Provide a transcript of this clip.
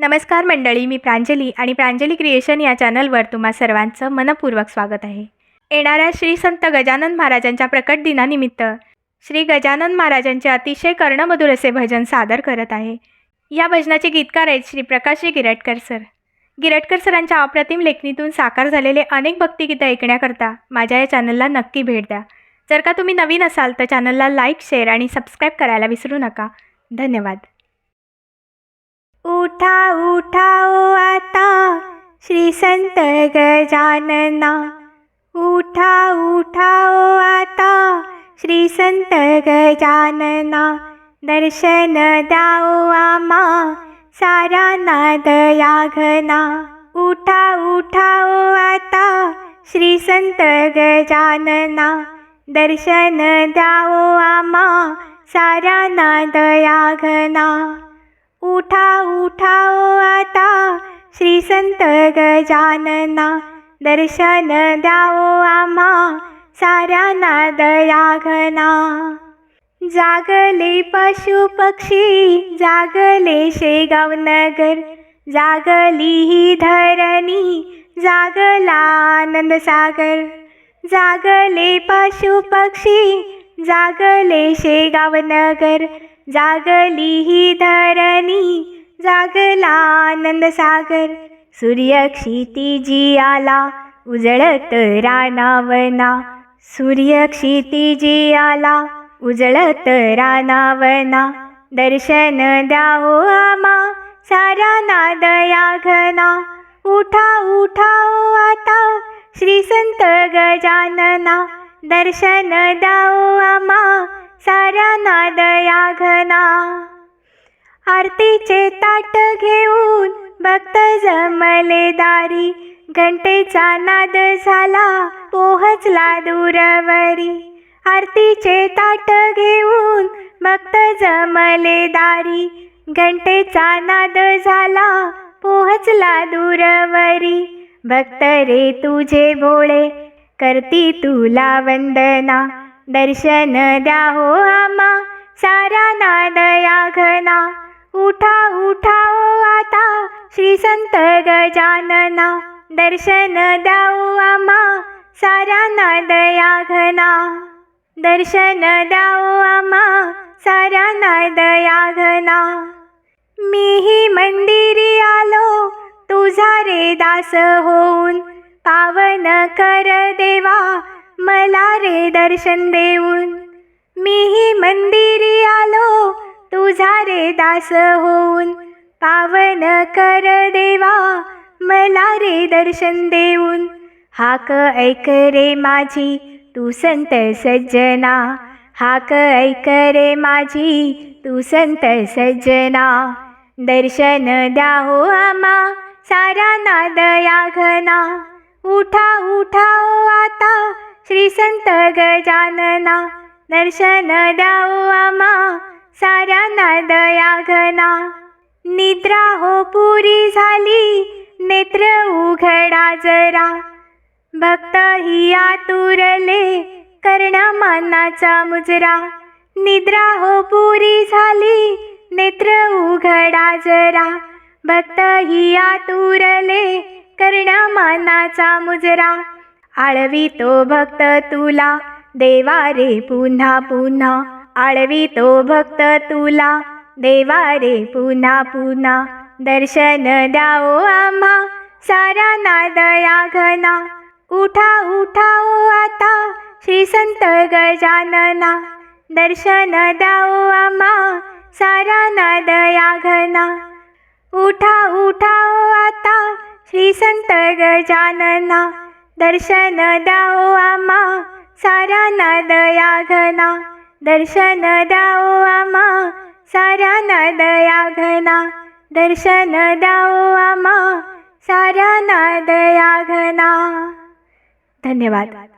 नमस्कार मंडळी मी प्रांजली आणि प्रांजली क्रिएशन या चॅनलवर तुम्हा सर्वांचं मनपूर्वक स्वागत आहे. येणाऱ्या श्री संत गजानन महाराजांच्या प्रकट दिनानिमित्त श्री गजानन महाराजांचे अतिशय कर्णमधुर असे भजन सादर करत आहे. या भजनाचे गीतकार आहेत श्री प्रकाशजी गिरटकर सर. गिरटकर सरांच्या अप्रतिम लेखणीतून साकार झालेले अनेक भक्तिगीतं ऐकण्याकरता माझ्या या चॅनलला नक्की भेट द्या. जर का तुम्ही नवीन असाल तर चॅनलला लाईक शेअर आणि सबस्क्राईब करायला विसरू नका. धन्यवाद. उठा उठा ओ आता. श्री संत गजानना. उठा उठा ओ आता. श्री संत गजानना. दर्शन द्याओ आमा. सारा नादया घना उठा उठा ओ आता. श्री संत गजानना. दर्शन द्याओ आमा. सारा नादया घना उठा उठा ओ आता. श्री संत गजानना दर्शन द्याओ आम्हा. साऱ्यांना दया घना जागले पशु पक्षी जागले शेगाव नगर. जागली ही धरणी जागला आनंद सागर. जागले पशु पक्षी जागले शेगाव नगर. जागली ही धरणी जागला आनंद सागर. सूर्य क्षितिजी आला उजळत रानावना. सूर्य क्षितिजी आला उजळत रानावना. दर्शन द्याओ आमा सारा नादया घना उठा उठा ओ आता श्री संत गजानना. दर्शन द्याओ आमा साऱ्या नादया घना आरतीचे ताट घेऊन भक्त जमले दारी. घंटेचा नाद झाला पोहचला दूरवरी. आरतीचे ताट घेऊन भक्त जमले दारी. घंटेचा नाद झाला पोहचला दूरवरी. भक्त रे तुझे भोळे करती तुला वंदना. दर्शन द्या हो आम्हा. सारा नादया घना. उठा उठा ओ आता. श्री संत गजानना. दर्शन द्याओ आम्हा. सारा नादया घना. दर्शन द्याओ आम्हा. सारा नादया घना. मीही मंदिरी आलो. तुझा रे दास होऊन. पावन कर देवा. मला रे दर्शन देऊन. मीही मंदिरी आलो तुझा रे दास होऊन. पावन कर देवा मला रे दर्शन देऊन. हाक ऐक रे माझी तू संत सज्जना. हाक ऐक रे माझी तू संत सज्जना. दर्शन द्या हो आमा सारा नादया घना. उठा उठा आता श्री संत गजानना दर्शन द्याओ आमा साऱ्या नादया घना. निद्रा हो पुरी झाली नेत्र उघडा जरा. भक्त ही आतुरले कर्णा मनाचा मुजरा. निद्रा हो पुरी झाली नेत्र उघडा जरा. भक्त ही आतुरले कर्णा मनाचा मुजरा. आळवी तो भक्त तुला. देवा रे पुन्हा पुन्हा. आळवितो भक्त तुला. देवा रे पुन्हा पुन्हा. दर्शन द्याओ आम्हा. सारा नादया घना. उठा उठा ओ आता. श्री संत गजानना. दर्शन द्याओ आम्हा. सारा नादया घना. उठा उठा ओ आता. श्री संत गजानना. दर्शन दाओ आमा सारा नादया घना दर्शन दाओ आमा सारा नादया घना दर्शन दाओ आमा सारा नादया घना धन्यवाद.